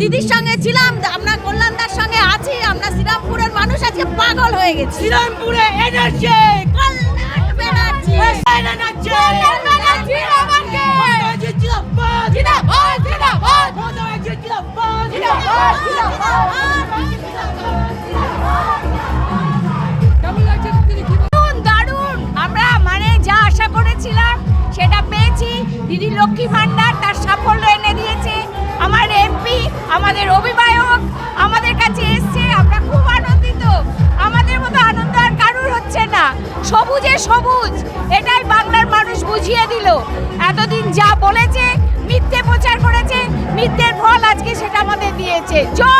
দিদির সঙ্গে ছিলাম আমরা কল্যাণদার সঙ্গে আছি আমরা শ্রীরামপুরের মানুষ আজকে পাগল হয়ে গেছি। শ্রীরামপুরে এনার্জি কল্যাণ এনার্জি আমাদের অভিভাবক আমাদের কাছে এসছে, আমরা খুব আনন্দিত। আমাদের মতো আনন্দ আর কারুর হচ্ছে না। সবুজে সবুজ, এটাই বাংলার মানুষ বুঝিয়ে দিল। এতদিন যা বলেছে, মিথ্যে প্রচার করেছে, মিথ্যের ফল আজকে সেটা আমাদের দিয়েছে। জয়!